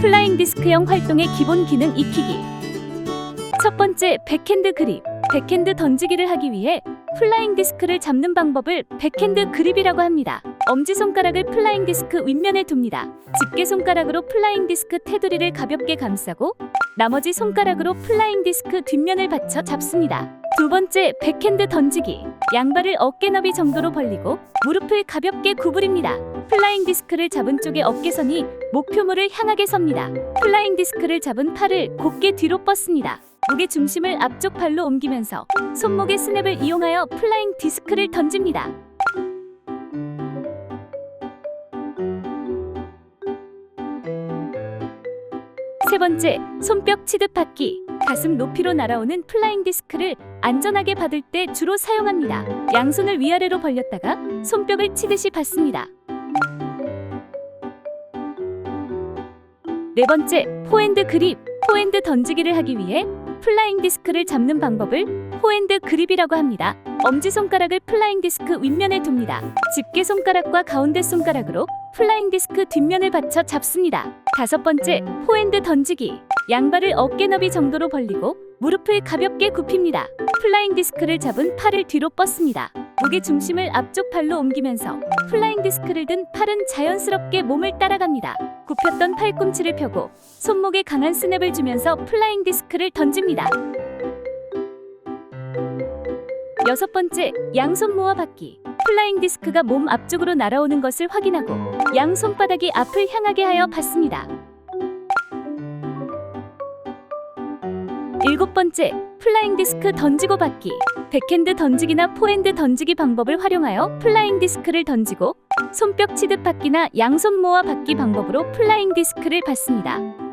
플라잉 디스크형 활동의 기본 기능 익히기. 첫 번째, 백핸드 그립. 백핸드 던지기를 하기 위해 플라잉 디스크를 잡는 방법을 백핸드 그립이라고 합니다. 엄지손가락을 플라잉 디스크 윗면에 둡니다. 집게 손가락으로 플라잉 디스크 테두리를 가볍게 감싸고 나머지 손가락으로 플라잉 디스크 뒷면을 받쳐 잡습니다. 두 번째, 백핸드 던지기. 양발을 어깨 너비 정도로 벌리고 무릎을 가볍게 구부립니다. 플라잉 디스크를 잡은 쪽의 어깨선이 목표물을 향하게 섭니다. 플라잉 디스크를 잡은 팔을 곧게 뒤로 뻗습니다. 무게 중심을 앞쪽 발로 옮기면서 손목의 스냅을 이용하여 플라잉 디스크를 던집니다. 세 번째, 손뼉 치듯 받기. 가슴 높이로 날아오는 플라잉 디스크를 안전하게 받을 때 주로 사용합니다. 양손을 위아래로 벌렸다가 손뼉을 치듯이 받습니다. 네 번째, 포핸드 그립. 포핸드 던지기를 하기 위해 플라잉 디스크를 잡는 방법을 포핸드 그립이라고 합니다. 엄지손가락을 플라잉 디스크 윗면에 둡니다. 집게 손가락과 가운데 손가락으로 플라잉 디스크 뒷면을 받쳐 잡습니다. 다섯 번째, 포핸드 던지기. 양발을 어깨 너비 정도로 벌리고 무릎을 가볍게 굽힙니다. 플라잉 디스크를 잡은 팔을 뒤로 뻗습니다. 무게 중심을 앞쪽 발로 옮기면서 플라잉 디스크를 든 팔은 자연스럽게 몸을 따라갑니다. 굽혔던 팔꿈치를 펴고 손목에 강한 스냅을 주면서 플라잉 디스크를 던집니다. 여섯 번째, 양손 모아 받기. 플라잉 디스크가 몸 앞쪽으로 날아오는 것을 확인하고 양 손바닥이 앞을 향하게 하여 받습니다. 일곱 번째, 플라잉 디스크 던지고 받기. 백핸드 던지기나 포핸드 던지기 방법을 활용하여 플라잉 디스크를 던지고 손뼉 치듯 받기나 양손 모아 받기 방법으로 플라잉 디스크를 받습니다.